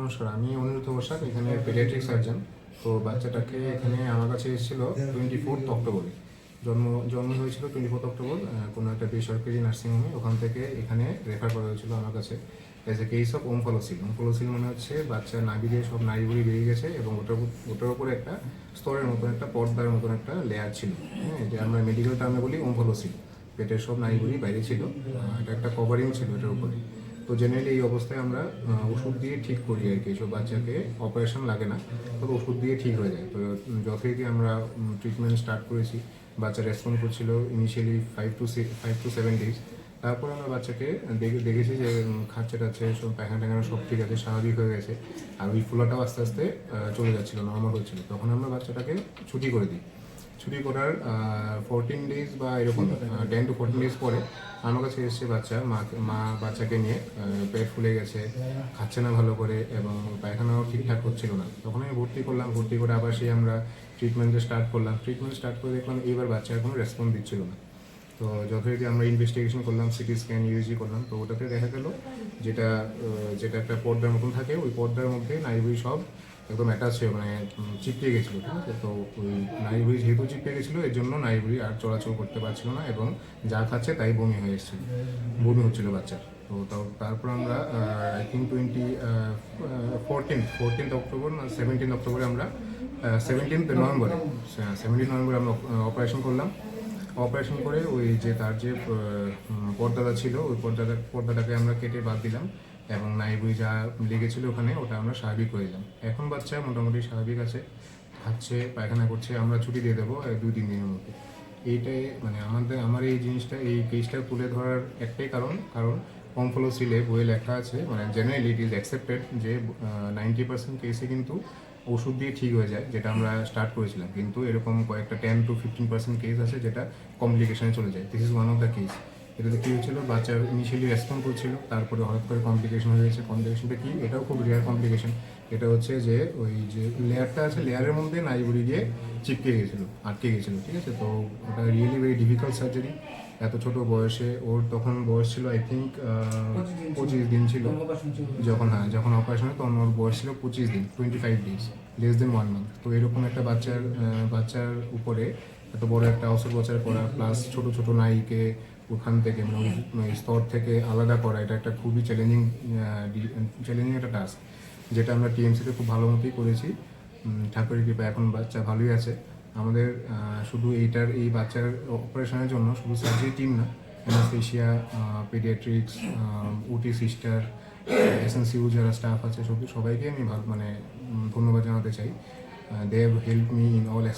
নমস্কার, আমি অনিরুদ্ধ বসাক, এখানে পেডিয়াট্রিক সার্জন তো বাচ্চাটাকে এখানে আমার কাছে এসেছিল টোয়েন্টি ফোর্থ অক্টোবরে। জন্ম জন্ম হয়েছিল টোয়েন্টি ফোর্থ অক্টোবর কোনো একটা বেসরকারি নার্সিংহোমে ওখান থেকে এখানে রেফার করা হয়েছিল আমার কাছে as a case of omphalocele omphalocele মানে হচ্ছে বাচ্চা নাভি দিয়ে সব নাড়িগুড়ি বেরিয়ে গেছে এবং ওটার ওটার উপরে একটা স্তরের মতন একটা পর্দার মতন একটা লেয়ার ছিল। হ্যাঁ যে আমরা মেডিকেল টার্মে বলি ওমফলোসিল পেটের সব নাড়িগুড়ি বাইরে ছিল। এটা একটা কভারিং ছিল এটার উপরে। তো জেনারেলি এই অবস্থায় আমরা ওষুধ দিয়ে ঠিক করি আর কি। সব বাচ্চাকে অপারেশন লাগে না, তবে ওষুধ দিয়ে ঠিক হয়ে যায়। তো যথারীতি আমরা ট্রিটমেন্ট স্টার্ট করেছি, বাচ্চা রেসপন্ড করছিল initially five to six five to seven days তারপর আমরা বাচ্চাকে দেখে, দেখেছি যে খাচ্ছে টাচ্ছে, সব পায়খানা টাখানা সব ঠিক আছে, স্বাভাবিক হয়ে গেছে। আর ওই ফুলাটাও আস্তে আস্তে চলে যাচ্ছিল নর্মাল হচ্ছিল। তখন আমরা বাচ্চাটাকে ছুটি করে দিই। ছুটি করার ফোরটিন ডেজ বা এরকম টেন টু ফোরটিন ডেজ পরে আমার কাছে এসছে বাচ্চা মা মা বাচ্চাকে নিয়ে পেট ফুলে গেছে খাচ্ছে না ভালো করে এবং পায়খানাও ঠিকঠাক হচ্ছিল না। তখন আমি ভর্তি করলাম ভর্তি করে আবার সেই আমরা ট্রিটমেন্টে স্টার্ট করলাম। ট্রিটমেন্ট স্টার্ট করে দেখলাম এইবার বাচ্চার কোনো রেসপন্স দিচ্ছিল না। তো যথারীতি আমরা ইনভেস্টিগেশন করলাম সিটি স্ক্যান ইউজি করলাম, তো ওটাতে দেখা গেল যেটা যেটা একটা পর্দার মতন থাকে, ওই পর্দার মধ্যে নাইবুই সব একদম অ্যাটাচ হয়ে মানে চিপকে গেছিল, ঠিক আছে? তো ওই নাইবুই যেহেতু চিপকে গেছিল, এর জন্য নাইবুই আর চলাচল করতে পারছিল না এবং যা খাচ্ছে তাই বমি হয়ে এসেছিল, বমি হচ্ছিল বাচ্চার। তো তারপর আমরা I think twenty fourteen fourteenth October না সেভেন্টিন অক্টোবরে আমরা সেভেন্টিন্থ নভেম্বরে সেভেন্টিন নভেম্বরে আমরা অপারেশন করলাম। অপারেশন করে ওই যে তার যে পর্দাটা ছিল, ওই পর্দাটা, পর্দাটাকে আমরা কেটে বাদ দিলাম এবং নাই নাইবুই যা লেগেছিল ওখানে, ওটা আমরা স্বাভাবিক করে দিলাম এখন বাচ্চা মোটামুটি স্বাভাবিক আছে, খাচ্ছে, পায়খানা করছে, আমরা ছুটি দিয়ে দেবো দুই, তিন দিনের মধ্যে। এইটাই মানে আমাদের, আমার এই জিনিসটা, এই কেসটা তুলে ধরার একটাই কারণ কারণ কমফলো সিলে বইয়ে লেখা আছে মানে জেনারেলি ইট ইজ অ্যাকসেপ্টেড যে নাইনটি পার্সেন্ট কেসে কিন্তু ওষুধ দিয়ে ঠিক হয়ে যায়, যেটা আমরা স্টার্ট করেছিলাম। কিন্তু এরকম কয়েকটা ten to fifteen percent case আছে যেটা কমপ্লিকেশনে চলে যায়। This is one of the case এটাতে কী হয়েছিল? বাচ্চা ইনিশিয়ালি রেসপন্ড করছিল তারপরে হঠাৎ করে কমপ্লিকেশন হয়ে গেছে। কমপ্লিকেশনটা কি? এটাও খুব রেয়ার কমপ্লিকেশন এটা হচ্ছে যে, ওই যে লেয়ারটা আছে, লেয়ারের মধ্যে নাইবুড়ি গিয়ে চিপকে গেছিল, আটকে গেছিল, ঠিক আছে? তো ওটা রিয়েলি ভেরি ডিফিকাল্ট সার্জারি এত ছোট বয়সে ওর তখন বয়স ছিল আই থিঙ্ক পঁচিশ দিন ছিল। যখন হ্যাঁ যখন অপারেশন হয় তখন ওর বয়স ছিল পঁচিশ দিন twenty five days less than one month তো এরকম একটা বাচ্চার বাচ্চার উপরে এত বড় একটা অস্ত্রোপচার করা প্লাস ছোট ছোট নাইকে ওখান থেকে মানে ওই ওই স্তর থেকে আলাদা করা এটা একটা খুবই চ্যালেঞ্জিং চ্যালেঞ্জিং একটা টাস্ক যেটা আমরা টিএমসিতে খুব ভালো মতোই করেছি। ঠাকুরের কৃপা এখন বাচ্চা ভালোই আছে। আমাদের শুধু এইটার, এই বাচ্চার অপারেশনের জন্য শুধু সার্জারি টিম না anaesthesia paediatrics OT sister SNCU যারা স্টাফ আছে, সব, সবাইকে আমি ভালো মানে ধন্যবাদ জানাতে চাই। They have help me in all